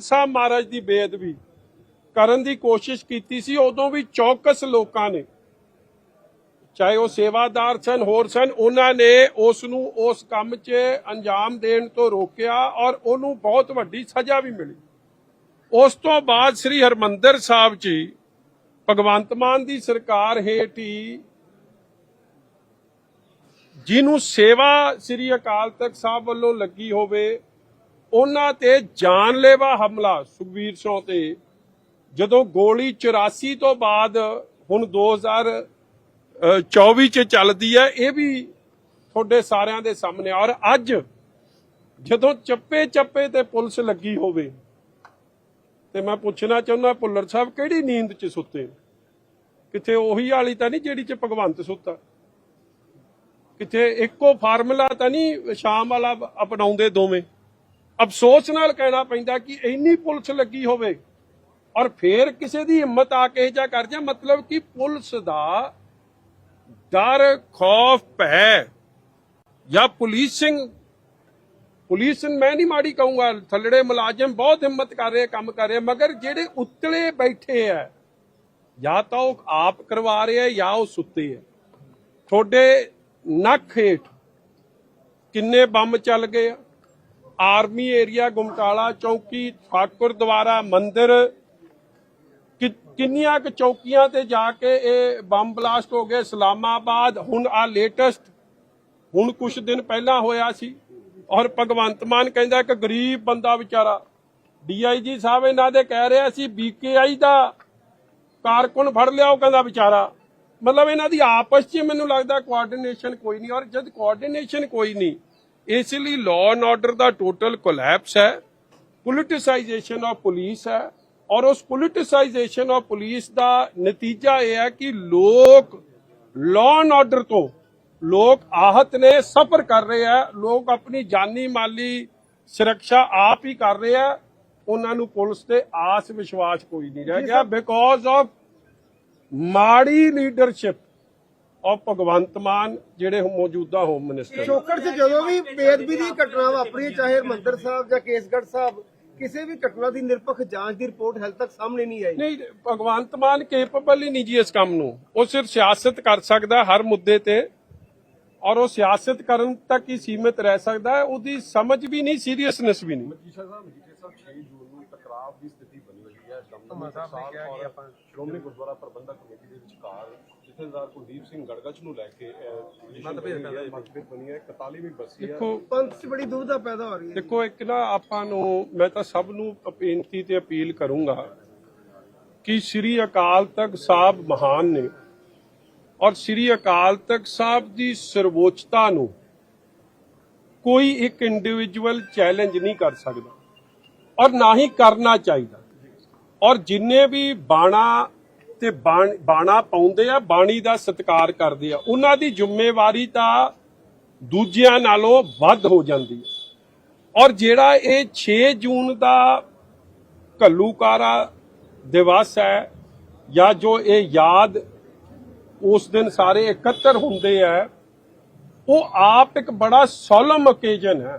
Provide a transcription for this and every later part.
ਸਾਹਿਬ ਮਹਾਰਾਜ ਦੀ ਬੇਅਦਬੀ ਕਰਨ ਦੀ ਕੋਸ਼ਿਸ਼ ਕੀਤੀ ਸੀ, ਉਦੋਂ ਵੀ ਚੌਕਸ ਲੋਕਾਂ ਨੇ। ਚਾਹੇ ਉਹ ਸੇਵਾਦਾਰ ਸਨ, ਹੋਰ ਸਨ, ਉਹਨਾਂ ਨੇ ਉਸ ਨੂੰ ਉਸ ਕੰਮ 'ਚ ਅੰਜਾਮ ਦੇਣ ਤੋਂ ਰੋਕਿਆ ਔਰ ਉਹਨੂੰ ਬਹੁਤ ਵੱਡੀ ਸਜ਼ਾ ਵੀ ਮਿਲੀ। ਉਸ ਤੋਂ ਬਾਅਦ ਸ੍ਰੀ ਹਰਮੰਦਰ ਸਾਹਿਬ ਜੀ ਭਗਵੰਤ ਮਾਨ ਦੀ ਸਰਕਾਰ ਹੇਠ ਹੀ ਜਿਹਨੂੰ ਸੇਵਾ ਸ੍ਰੀ ਅਕਾਲ ਤਖਤ ਸਾਹਿਬ ਵੱਲੋਂ ਲੱਗੀ ਹੋਵੇ ਉਹਨਾਂ ਤੇ ਜਾਨਲੇਵਾ ਹਮਲਾ ਸੁਖਬੀਰ ਸਿੰਘ ਤੇ। ਜਦੋਂ ਗੋਲੀ 84 ਤੋਂ ਬਾਅਦ ਹੁਣ 2024 ਚ ਚੱਲਦੀ ਹੈ, ਇਹ ਵੀ ਤੁਹਾਡੇ ਸਾਰਿਆਂ ਦੇ ਸਾਹਮਣੇ ਔਰ ਅੱਜ ਜਦੋਂ ਚੱਪੇ ਚੱਪੇ ਤੇ ਪੁਲਿਸ ਲੱਗੀ ਹੋਵੇ, ਤੇ ਮੈਂ ਪੁੱਛਣਾ ਚਾਹੁੰਦਾ, ਭੁੱਲਰ ਸਾਹਿਬ ਕਿਹੜੀ ਨੀਂਦ 'ਚ ਸੁੱਤੇ? ਕਿਥੇ ਉਹੀ ਵਾਲੀ ਤਾਂ ਨਹੀਂ ਜਿਹੜੀ 'ਚ ਭਗਵੰਤ ਸੁੱਤਾ? ਕਿਥੇ ਇੱਕੋ ਫਾਰਮੂਲਾ ਤਾਂ ਨਹੀਂ ਸ਼ਾਮ ਵਾਲਾ ਅਪਣਾਉਂਦੇ ਦੋਵੇਂ? ਅਫਸੋਸ ਨਾਲ ਕਹਿਣਾ ਪੈਂਦਾ ਕਿ ਇੰਨੀ ਪੁਲਿਸ ਲੱਗੀ ਹੋਵੇ ਔਰ ਫੇਰ ਕਿਸੇ ਦੀ ਹਿੰਮਤ ਆ ਕੇ ਜਾ ਕਰ ਜਾ ਮਤਲਬ ਕਿ ਪੁਲਿਸ ਦਾ ਡਰ, ਖੌਫ, ਭੈ ਜਾਂ ਪੁਲਿਸਿੰਗ ਪੁਲਿਸ ਮੈਂ ਨਹੀਂ ਮਾੜੀ ਕਹੂੰਗਾ, ਥੱਲੜੇ ਮੁਲਾਜ਼ਮ ਬਹੁਤ ਹਿੰਮਤ ਕਰ ਰਹੇ, ਕੰਮ ਕਰ ਰਹੇ, ਮਗਰ ਜਿਹੜੇ ਉੱਤਲੇ ਬੈਠੇ ਆ, ਜਾਂ ਤਾਂ ਉਹ ਆਪ ਕਰਵਾ ਰਹੇ ਆ, ਜਾਂ ਉਹ ਸੁੱਤੇ ਆ। ਤੁਹਾਡੇ ਨੱਕ ਹੇਠ ਕਿੰਨੇ ਬੰਬ ਚੱਲ ਗਏ ਆ? ਆਰਮੀ ਏਰੀਆ ਗੁਮਟਾਲਾ ਚੌਕੀ ਠਾਕੁਰ ਦੁਆਰਾ ਮੰਦਿਰ। ਕਿੰਨੀਆਂ ਕੁ ਚੌਕੀਆਂ ਤੇ ਜਾ ਕੇ ਇਹ ਬੰਬ ਬਲਾਸਟ ਹੋ ਗਏ ਇਸਲਾਮਾਬਾਦ ਹੁਣ ਆ ਲੇਟੈਸਟ, ਹੁਣ ਕੁਝ ਦਿਨ ਪਹਿਲਾਂ ਹੋਇਆ ਸੀ। ਔਰ ਭਗਵੰਤ ਮਾਨ ਕਹਿੰਦਾ ਇੱਕ ਗਰੀਬ ਬੰਦਾ ਵਿਚਾਰਾ। ਡੀਆਈਜੀ ਸਾਹਿਬ ਇਹਨਾਂ ਦੇ ਕਹਿ ਰਿਹਾ ਸੀ ਬੀਕੇਆਈ ਦਾ ਕਾਰਕੁਨ ਫੜ ਲਿਆ ਉਹ ਕਹਿੰਦਾ ਵਿਚਾਰਾ। ਮਤਲਬ ਇਹਨਾਂ ਦੀ ਆਪਸ 'ਚ ਮੈਨੂੰ ਲੱਗਦਾ ਕੋਆਰਡੀਨੇਸ਼ਨ ਕੋਈ ਨਹੀਂ। ਔਰ ਜਦ ਕੋਆਰਡੀਨੇਸ਼ਨ ਕੋਈ ਨਹੀਂ ਇਸ ਲਈ ਲਾਅ ਐਂਡ ਆਰਡਰ ਦਾ ਟੋਟਲ ਕੋਲੈਪਸ ਹੈ ਪੋਲਿਟਿਸਾਈਜੇਸ਼ਨ ਆਫ ਪੁਲਿਸ ਹੈ ਔਰ ਉਸ ਪੋਲਿਟਿਸਾਈਜੇਸ਼ਨ ਆਫ ਪੁਲਿਸ ਦਾ ਨਤੀਜਾ ਇਹ ਹੈ ਕਿ ਲੋਕ ਲਾਅ ਐਂਡ ਆਰਡਰ ਤੋਂ ਲੋਕ ਆਹਤ ਨੇ ਸਫਰ ਕਰ ਰਹੇ ਆ ਲੋਕ ਆਪਣੀ ਜਾਨੀ ਮਾਲੀ ਸੁਰੱਖਿਆ ਆਪ ਹੀ ਕਰ ਰਹੇ ਆ ਉਹਨਾਂ ਨੂੰ ਪੁਲਿਸ ਤੇ ਆਸ ਵਿਸ਼ਵਾਸ ਕੋਈ ਨਹੀਂ ਰਹਿ ਗਿਆ ਬਿਕੋਜ਼ ਆਫ ਮਾੜੀ ਲੀਡਰਸ਼ਿਪ ਆਫ ਭਗਵੰਤ ਮਾਨ ਜਿਹੜੇ ਹੁਣ ਮੌਜੂਦਾ ਹੋਮ ਮਿਨਿਸਟਰ ਚੋਕੜ 'ਚ ਜਦੋਂ ਵੀ ਬੇਅਦਬੀ ਦੀ ਘਟਨਾ ਵਾਪਰੀ ਚਾਹੇ ਹਰਮੰਦਰ ਸਾਹਿਬ ਜਾਂ ਕੇਸਗੜ੍ਹ ਸਾਹਿਬ ਕਿਸੇ ਵੀ ਘਟਨਾ ਦੀ ਨਿਰਪੱਖ ਜਾਂਚ ਦੀ ਰਿਪੋਰਟ ਹਾਲੇ ਤੱਕ ਸਾਹਮਣੇ ਨਹੀਂ ਆਈ। ਨਹੀਂ ਭਗਵੰਤ ਮਾਨ ਕੇਪੇਬਲ ਹੀ ਨਹੀਂ ਜੀ ਇਸ ਕੰਮ ਨੂੰ। ਉਹ ਸਿਰਫ ਸਿਆਸਤ ਕਰ ਸਕਦਾ ਹਰ ਮੁੱਦੇ ਤੇ ਔਰ ਉਹ ਸਿਆਸਤ ਕਰਨ ਤੱਕ ਹੀ ਸੀਮਿਤ ਰਹਿ ਸਕਦਾ ਹੈ। ਉਹਦੀ ਸਮਝ ਵੀ ਨਹੀਂ ਸੀਰੀਅਸਨੈਸ ਵੀ ਨਹੀਂ। ਮਜੀਠਾ ਸਾਹਿਬ ਮਜੀਠੇ ਸਾਹਿਬ 6 ਜੂਨ ਨੂੰ ਟਕਰਾਅ ਦੀ ਸਥਿਤੀ ਬਣੀ ਹੋਈ ਹੈ। ਦਮਦਮੀ ਸਾਹਿਬ ਔਰ ਸ਼੍ਰੋਮਣੀ ਗੁਰਦੁਆਰਾ ਪ੍ਰਬੰਧਕ ਕਮੇਟੀ ਦੇ ਵਿਚਕਾਰ ਜਥੇਦਾਰ ਕੁਲਦੀਪ ਸਿੰਘ ਗੜਗਚ ਨੂੰ ਲੈ ਕੇ ਮਤਭੇਦ ਮਤਭੇਦ ਬਣੀ ਹੈ 41ਵੀਂ ਬਰਸੀ ਹੈ। ਦੇਖੋ ਪੰਥ 'ਚ ਬੜੀ ਦੁਵਿਧਾ ਪੈਦਾ ਹੋ ਰਹੀ ਹੈ। ਦੇਖੋ ਇੱਕ ਨਾ ਆਪਾਂ ਨੂੰ ਮੈਂ ਤਾਂ ਸਭ ਨੂੰ ਬੇਨਤੀ ਤੇ ਅਪੀਲ ਕਰੂੰਗਾ ਕਿ ਸ੍ਰੀ ਅਕਾਲ ਤਖਤ ਸਾਹਿਬ ਮਹਾਨ ਨੇ ਔਰ ਸ੍ਰੀ ਅਕਾਲ ਤਖਤ ਸਾਹਿਬ ਦੀ ਸਰਵੋਚਤਾ ਨੂੰ ਕੋਈ ਇੱਕ ਇੰਡੀਵਿਜੂਅਲ ਚੈਲੰਜ ਨਹੀਂ ਕਰ ਸਕਦਾ ਔਰ ਨਾ ਹੀ ਕਰਨਾ ਚਾਹੀਦਾ ਔਰ ਜਿੰਨੇ ਵੀ ਬਾਣਾ ਤੇ ਬਾਣਾ ਪਾਉਂਦੇ ਆ, ਬਾਣੀ ਦਾ ਸਤਿਕਾਰ ਕਰਦੇ ਆ। ਉਹਨਾਂ ਦੀ ਜ਼ਿੰਮੇਵਾਰੀ ਤਾਂ ਦੂਜਿਆਂ ਨਾਲੋਂ ਵੱਧ ਹੋ ਜਾਂਦੀ ਹੈ। ਔਰ ਜਿਹੜਾ ਇਹ 6 ਜੂਨ ਦਾ ਘੱਲੂਕਾਰਾ ਦਿਵਸ ਹੈ, ਜਾਂ ਜੋ ਇਹ ਯਾਦ ਉਸ ਦਿਨ ਸਾਰੇ ਇਕੱਤਰ ਹੁੰਦੇ ਆ, ਉਹ ਆਪ ਇੱਕ ਬੜਾ ਸੋਲਮ ਓਕੇਜਨ ਹੈ।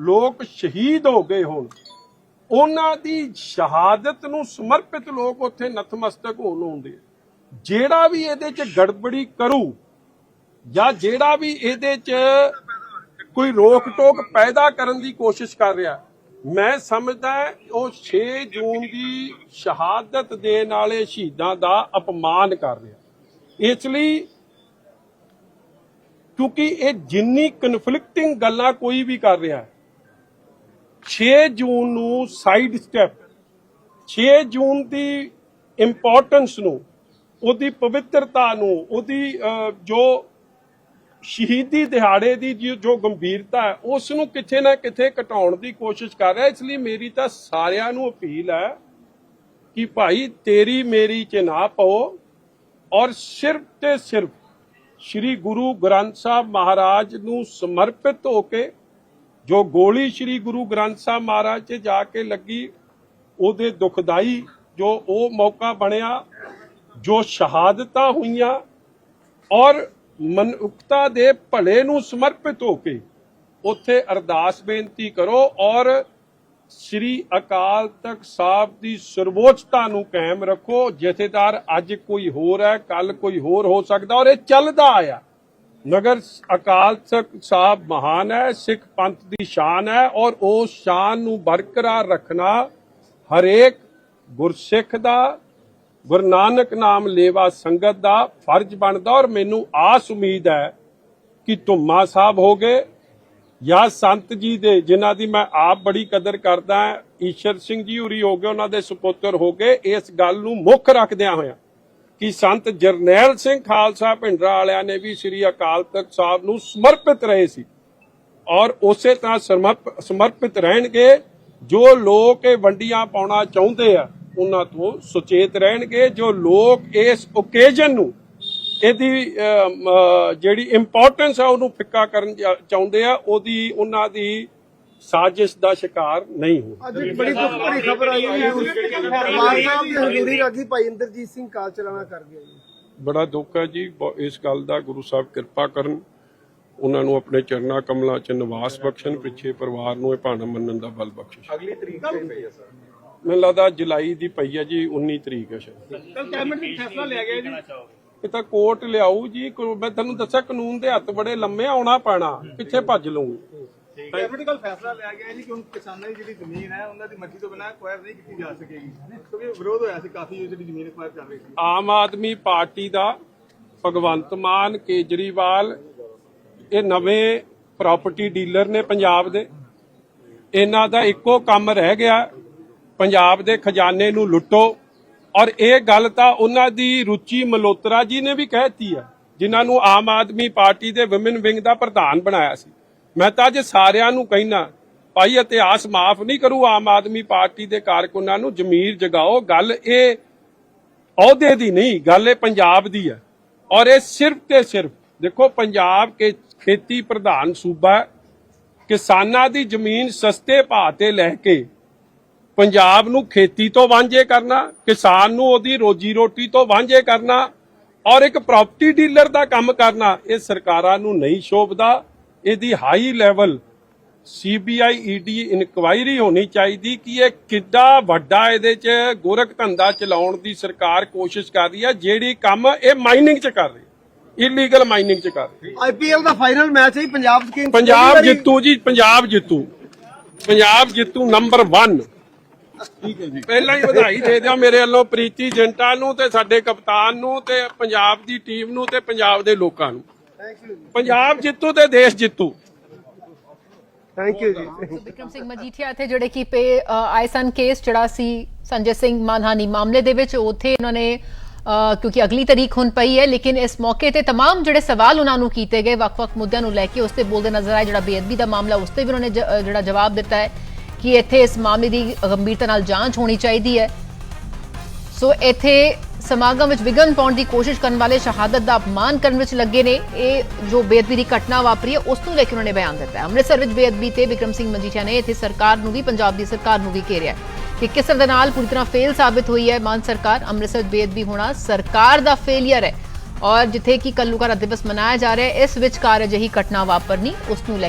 ਲੋਕ ਸ਼ਹੀਦ ਹੋ ਗਏ ਹੋਣ। ਉਹਨਾਂ ਦੀ ਸ਼ਹਾਦਤ ਨੂੰ ਸਮਰਪਿਤ ਲੋਕ ਉੱਥੇ ਨਤਮਸਤਕ ਹੋਣ ਆਉਂਦੇ ਜਿਹੜਾ ਵੀ ਇਹਦੇ 'ਚ ਗੜਬੜੀ ਕਰੂ ਜਾਂ ਜਿਹੜਾ ਵੀ ਇਹਦੇ 'ਚ ਕੋਈ ਰੋਕ ਟੋਕ ਪੈਦਾ ਕਰਨ ਦੀ ਕੋਸ਼ਿਸ਼ ਕਰ ਰਿਹਾ, ਮੈਂ ਸਮਝਦਾ ਉਹ 6 ਜੂਨ ਦੀ ਸ਼ਹਾਦਤ ਦੇਣ ਵਾਲੇ ਸ਼ਹੀਦਾਂ ਦਾ ਅਪਮਾਨ ਕਰ ਰਿਹਾ। ਇਸ ਲਈ ਕਿਉਂਕਿ ਇਹ ਜਿੰਨੀ ਕਨਫਲਿਕਟਿੰਗ ਗੱਲਾਂ ਕੋਈ ਵੀ ਕਰ ਰਿਹਾ 6 ਜੂਨ ਨੂੰ ਸਾਈਡ ਸਟੈਪ 6 ਜੂਨ ਦੀ ਇੰਪੋਰਟੈਂਸ ਨੂੰ, ਉਹਦੀ ਪਵਿੱਤਰਤਾ ਨੂੰ, ਉਹਦੀ ਜੋ ਸ਼ਹੀਦੀ ਦਿਹਾੜੇ ਦੀ ਜੋ- ਜੋ ਗੰਭੀਰਤਾ ਹੈ ਉਸ ਨੂੰ ਕਿਥੇ ਨਾ ਕਿਥੇ ਘਟਾਉਣ ਦੀ ਕੋਸ਼ਿਸ਼ ਕਰ ਰਿਹਾ। ਇਸ ਲਈ ਮੇਰੀ ਤਾਂ ਸਾਰਿਆਂ ਨੂੰ ਅਪੀਲ ਹੈ ਕਿ ਭਾਈ ਤੇਰੀ ਮੇਰੀ ਚ ਨਾ ਪਾਓ ਔਰ ਸਿਰਫ ਤੇ ਸਿਰਫ ਸ੍ਰੀ ਗੁਰੂ ਗ੍ਰੰਥ ਸਾਹਿਬ ਮਹਾਰਾਜ ਨੂੰ ਸਮਰਪਿਤ ਹੋ ਕੇ ਜੋ ਗੋਲੀ ਸ੍ਰੀ ਗੁਰੂ ਗ੍ਰੰਥ ਸਾਹਿਬ ਮਹਾਰਾਜ 'ਚ ਜਾ ਕੇ ਲੱਗੀ, ਉਹਦੇ ਦੁਖਦਾਈ ਜੋ ਉਹ ਮੌਕਾ ਬਣਿਆ, ਜੋ ਸ਼ਹਾਦਤਾਂ ਹੋਈਆਂ ਔਰ ਮਨੁੱਖਤਾ ਦੇ ਭਲੇ ਨੂੰ ਸਮਰਪਿਤ ਹੋ ਕੇ ਉੱਥੇ ਅਰਦਾਸ ਬੇਨਤੀ ਕਰੋ ਔਰ ਸ੍ਰੀ ਅਕਾਲ ਤਖਤ ਸਾਹਿਬ ਦੀ ਸਰਵੋਚਤਾ ਨੂੰ ਕਾਇਮ ਰੱਖੋ। ਜਥੇਦਾਰ, ਅੱਜ ਕੋਈ ਹੋਰ ਹੈ ਕੱਲ ਕੋਈ ਹੋਰ ਹੋ ਸਕਦਾ ਔਰ ਇਹ ਚੱਲਦਾ ਆਇਆ। ਨਗਰ ਅਕਾਲ ਤਖਤ ਸਾਹਿਬ ਮਹਾਨ ਹੈ, ਸਿੱਖ ਪੰਥ ਦੀ ਸ਼ਾਨ ਹੈ ਔਰ ਉਸ ਸ਼ਾਨ ਨੂੰ ਬਰਕਰਾਰ ਰੱਖਣਾ ਹਰੇਕ ਗੁਰਸਿੱਖ ਦਾ, ਗੁਰੂ ਨਾਨਕ ਨਾਮ ਲੇਵਾ ਸੰਗਤ ਦਾ ਫਰਜ਼ ਬਣਦਾ ਔਰ ਮੈਨੂੰ ਆਸ ਉਮੀਦ ਹੈ ਕਿ ਧੁੰਮਾ ਸਾਹਿਬ ਹੋ ਗਏ ਜਾਂ ਸੰਤ ਜੀ ਦੇ ਜਿਨ੍ਹਾਂ ਦੀ ਮੈਂ ਆਪ ਬੜੀ ਕਦਰ ਕਰਦਾ ਈਸ਼ਰ ਸਿੰਘ ਜੀ ਉਰੀ ਹੋ ਗਏ, ਉਹਨਾਂ ਦੇ ਸੁਪੁੱਤਰ ਹੋ ਗਏ ਇਸ ਗੱਲ ਨੂੰ ਮੁੱਖ ਰੱਖਦਿਆਂ ਹੋਇਆ। ਕਿ ਸੰਤ ਜਰਨੈਲ ਸਿੰਘ ਖਾਲਸਾ ਭਿੰਡਰਾ ਵਾਲਿਆਂ ਨੇ ਵੀ ਸ੍ਰੀ ਅਕਾਲ ਤਖਤ ਸਾਹਿਬ ਨੂੰ ਸਮਰਪਿਤ ਰਹੇ ਸੀ। ਔਰ ਉਸੇ ਤਰ੍ਹਾਂ ਸਮਰਪਿਤ ਰਹਿਣਗੇ, ਜੋ ਲੋਕ ਇਹ ਵੰਡੀਆਂ ਪਾਉਣਾ ਚਾਹੁੰਦੇ ਆ, ਉਹਨਾਂ ਤੋਂ ਸੁਚੇਤ ਰਹਿਣਗੇ, ਜੋ ਲੋਕ ਇਸ ਓਕੇਜਨ ਨੂੰ ਇਹਦੀ ਜਿਹੜੀ ਇੰਪੋਰਟੈਂਸ ਆ, ਉਹਨੂੰ ਫਿੱਕਾ ਕਰਨ ਚਾਹੁੰਦੇ ਆ, ਉਹਦੀ, ਉਹਨਾਂ ਦੀ ਸਾਜ਼ਿਸ਼ ਦਾ ਸ਼ਿਕਾਰ ਨਹੀਂ ਹੋ ਅੱਜ ਇੱਕ ਬੜੀ ਦੁੱਖ ਭਰੀ ਖਬਰ ਆਈ ਹੈ। ਦਰਬਾਰ ਸਾਹਿਬ ਦੇ ਹਜ਼ੂਰੀ ਰਾਗੀ ਭਾਈ ਇੰਦਰਜੀਤ ਸਿੰਘ ਕਾਲ ਚਲਾਣਾ ਕਰ ਗਿਆ ਜੀ। ਬੜਾ ਦੁੱਖ ਹੈ ਜੀ ਇਸ ਗੱਲ ਦਾ ਗੁਰੂ ਸਾਹਿਬ ਕਿਰਪਾ ਕਰਨ। ਉਹਨਾਂ ਨੂੰ ਆਪਣੇ ਚਰਨਾ ਕਮਲਾਂ 'ਚ ਨਿਵਾਸ ਬਖਸ਼ਣ ਪਿੱਛੇ ਪਰਿਵਾਰ ਨੂੰ ਇਹ ਭਾਣਾ ਮੰਨਣ ਦਾ ਬਲ ਬਖਸ਼ਿਸ਼। ਅਗਲੀ ਤਰੀਕ ਤੇ ਪਈ ਹੈ ਸਰ। ਮੈਨੂੰ ਲੱਗਦਾ ਜੁਲਾਈ ਦੀ ਪਈ ਹੈ ਜੀ 19 ਤਰੀਕ ਹੈ ਸ਼ਾਇਦ। ਕੱਲ ਕੈਬਨਿਟ ਵਿੱਚ ਫੈਸਲਾ ਲਿਆ ਗਿਆ ਜੀ। ਇਹ ਤਾਂ ਕੋਰਟ ਲਿਆਊ ਜੀ ਮੈਂ ਤੁਹਾਨੂੰ ਦੱਸਿਆ ਕਾਨੂੰਨ ਦੇ ਹੱਥ ਬੜੇ ਲੰਮੇ ਆਉਣਾ ਪੈਣਾ ਕਿੱਥੇ ਭੱਜ ਫੈਸਲਾ ਲਿਆ ਗਿਆ ਹੈ ਜੀ ਕਿ ਹੁਣ ਕਿਸਾਨਾਂ ਦੀ ਜਿਹੜੀ ਜ਼ਮੀਨ ਹੈ ਉਹਨਾਂ ਦੀ ਮਰਜ਼ੀ ਤੋਂ ਬਿਨਾਂ ਐਕਵਾਇਰ ਨਹੀਂ ਕੀਤੀ ਜਾ ਸਕੇਗੀ। ਕਿਉਂਕਿ ਵਿਰੋਧ ਹੋਇਆ ਸੀ ਕਾਫੀ ਜਿਹੜੀ ਜ਼ਮੀਨ ਐਕਵਾਇਰ ਕਰ ਰਹੀ ਸੀ। ਆਮ ਆਦਮੀ ਪਾਰਟੀ ਦਾ ਭਗਵੰਤ ਮਾਨ ਕੇਜਰੀਵਾਲ ਇਹ ਨਵੇਂ ਪ੍ਰਾਪਰਟੀ ਡੀਲਰ ਨੇ ਪੰਜਾਬ ਦੇ। ਇਹਨਾਂ ਦਾ ਇੱਕੋ ਕੰਮ ਰਹਿ ਗਿਆ ਪੰਜਾਬ ਦੇ ਖਜ਼ਾਨੇ ਨੂੰ ਲੁੱਟੋ। ਔਰ ਇਹ ਗੱਲ ਤਾਂ ਉਹਨਾਂ ਦੀ ਰੁਚੀ ਮਲੋਤਰਾ ਜੀ ਨੇ ਵੀ ਕਹਿਤੀ ਆ ਜਿਨ੍ਹਾਂ ਨੂੰ ਆਮ ਆਦਮੀ ਪਾਰਟੀ ਦੇ ਵਿਮਨ ਵਿੰਗ ਦਾ ਪ੍ਰਧਾਨ ਬਣਾਇਆ ਸੀ। ਮੈਂ ਤਾਂ ਅੱਜ ਸਾਰਿਆਂ ਨੂੰ ਕਹਿਣਾ ਭਾਈ ਇਤਿਹਾਸ ਮਾਫ ਨਹੀਂ ਕਰੂ ਆਮ ਆਦਮੀ ਪਾਰਟੀ ਦੇ ਕਾਰਕੁਨਾਂ ਨੂੰ, ਜ਼ਮੀਰ ਜਗਾਓ, ਗੱਲ ਇਹ ਅਹੁਦੇ ਦੀ ਨਹੀਂ, ਗੱਲ ਇਹ ਪੰਜਾਬ ਦੀ ਹੈ। ਔਰ ਇਹ ਸਿਰਫ ਤੇ ਸਿਰਫ, ਦੇਖੋ ਪੰਜਾਬ ਕੇ ਖੇਤੀ ਪ੍ਰਧਾਨ ਸੂਬਾ ਹੈ, ਕਿਸਾਨਾਂ ਦੀ ਜ਼ਮੀਨ ਸਸਤੇ ਭਾਅ ਤੇ ਲੈ ਕੇ ਪੰਜਾਬ ਨੂੰ ਖੇਤੀ ਤੋਂ ਵਾਂਝੇ ਕਰਨਾ, ਕਿਸਾਨ ਨੂੰ ਉਹਦੀ ਰੋਜੀ ਰੋਟੀ ਤੋਂ ਵਾਂਝੇ ਕਰਨਾ, ਔਰ ਇੱਕ ਪ੍ਰਾਪਰਟੀ ਡੀਲਰ ਦਾ ਕੰਮ ਕਰਨਾ, ਇਹ ਸਰਕਾਰਾਂ ਨੂੰ ਨਹੀਂ ਸ਼ੋਭਦਾ। ਇਹਦੀ high level CBI ED inquiry ਹੋਣੀ ਚਾਹੀਦੀ ਕਿ ਇਹ ਕਿੱਡਾ ਵੱਡਾ ਇਹਦੇ 'ਚ ਗੋਰਖ ਧੰਦਾ ਚਲਾਉਣ ਦੀ ਸਰਕਾਰ ਕੋਸ਼ਿਸ਼ ਕਰ ਰਹੀ ਹੈ ਜਿਹੜੀ ਕੰਮ ਇਹ ਮਾਈਨਿੰਗ 'ਚ ਕਰ ਰਹੀ ਹੈ ਇਲੀਗਲ ਮਾਈਨਿੰਗ 'ਚ ਕਰ ਰਹੀ ਹੈ। ਆਈਪੀਐਲ ਦਾ ਫਾਈਨਲ ਮੈਚ ਹੈ ਪੰਜਾਬ ਚ ਕਿੰਗਸ ਪੰਜਾਬ ਜਿੱਤੂ ਜੀ ਪੰਜਾਬ ਜਿੱਤੂ। ਪੰਜਾਬ ਜਿੱਤੂ ਨੰਬਰ 1 ਠੀਕ ਹੈ ਜੀ। ਪਹਿਲਾਂ ਹੀ ਵਧਾਈ ਦੇ ਦਿਓ ਮੇਰੇ ਵੱਲੋਂ ਪ੍ਰੀਤੀ ਜੰਟਾ ਨੂੰ ਤੇ ਸਾਡੇ ਕਪਤਾਨ ਨੂੰ ਤੇ ਪੰਜਾਬ ਦੀ ਟੀਮ ਨੂੰ ਤੇ ਪੰਜਾਬ ਦੇ ਲੋਕਾਂ ਨੂੰ। ਪੰਜਾਬ ਜਿੱਤੂ ਤੇ ਦੇਸ਼ ਜਿੱਤੂ ਥੈਂਕ ਯੂ ਜੀ ਵਿਕਰਮ ਸਿੰਘ ਮਜੀਠੀਆ ਇੱਥੇ ਜਿਹੜੇ ਕਿ ਪੇ ਅ, ਆਏ ਸਨ ਕੇਸ ਜਿਹੜਾ ਸੀ ਸੰਜੇ ਸਿੰਘ ਮਾਨਹਾਨੀ ਮਾਮਲੇ ਦੇ ਵਿੱਚ ਉੱਥੇ ਉਹਨਾਂ ਨੇ ਅ, ਕਿਉਂਕਿ ਅਗਲੀ ਤਾਰੀਖ ਹੁਣ ਪਈ ਹੈ ਲੇਕਿਨ ਇਸ ਮੌਕੇ ਤੇ तमाम ਜਿਹੜੇ ਸਵਾਲ ਉਹਨਾਂ ਨੂੰ ਕੀਤੇ ਗਏ ਵੱਖ-ਵੱਖ ਮੁੱਦਿਆਂ ਨੂੰ ਲੈ ਕੇ ਉਸ ਤੇ ਬੋਲਦੇ ਨਜ਼ਰ ਆਏ ਜਿਹੜਾ ਬੇਅਦਬੀ ਦਾ ਮਾਮਲਾ ਉਸ ਤੇ ਵੀ ਉਹਨਾਂ ਨੇ ਜ- ਅ, ਜਿਹੜਾ ਜਵਾਬ ਦਿੱਤਾ ਹੈ ਕਿ ਇੱਥੇ ਇਸ ਮਾਮਲੇ ਦੀ ਗੰਭੀਰਤਾ ਨਾਲ ਜਾਂਚ ਹੋਣੀ ਚਾਹੀਦੀ ਹੈ ਸੋ ਇੱਥੇ ਸਮਾਗਮ ਵਿੱਚ ਵਿਗਨ ਪਾਉਣ ਦੀ ਕੋਸ਼ਿਸ਼ ਕਰਨ ਵਾਲੇ ਸ਼ਹਾਦਤ ਦਾ ਅਪਮਾਨ ਕਰਨ ਵਿੱਚ ਲੱਗੇ ਨੇ। ਇਹ ਜੋ ਬੇਅਦਬੀ ਦੀ ਘਟਨਾ ਵਾਪਰੀ ਹੈ, ਉਸ ਨੂੰ ਲੈ ਕੇ ਉਹਨਾਂ ਨੇ ਬਿਆਨ ਦਿੱਤਾ ਅੰਮ੍ਰਿਤਸਰ ਵਿੱਚ ਬੇਅਦਬੀ ਤੇ ਵਿਕਰਮ ਸਿੰਘ ਮਜੀਠੀਆ ਨੇ ਇੱਥੇ ਸਰਕਾਰ ਨੂੰ ਵੀ, ਪੰਜਾਬ ਦੀ ਸਰਕਾਰ ਨੂੰ ਵੀ ਘੇਰਿਆ ਕਿ ਕਿਸ ਤਰ੍ਹਾਂ ਦੇ ਨਾਲ ਪੂਰੀ ਤਰ੍ਹਾਂ ਫੇਲ ਸਾਬਿਤ ਹੋਈ ਹੈ ਮਾਨ ਸਰਕਾਰ। ਅੰਮ੍ਰਿਤਸਰ ਬੇਅਦਬੀ ਹੋਣਾ ਸਰਕਾਰ ਦਾ ਫੇਲਿਅਰ ਹੈ। ਔਰ ਜਿੱਥੇ ਕਿ ਕੱਲੂਕਾਰਾ ਦਿਵਸ ਮਨਾਇਆ ਜਾ ਰਿਹਾ ਹੈ, ਇਸ ਵਿਚਕਾਰ ਅਜਿਹੀ ਘਟਨਾ ਵਾਪਰਨੀ, ਉਸ ਨੂੰ ਲੈ ਕੇ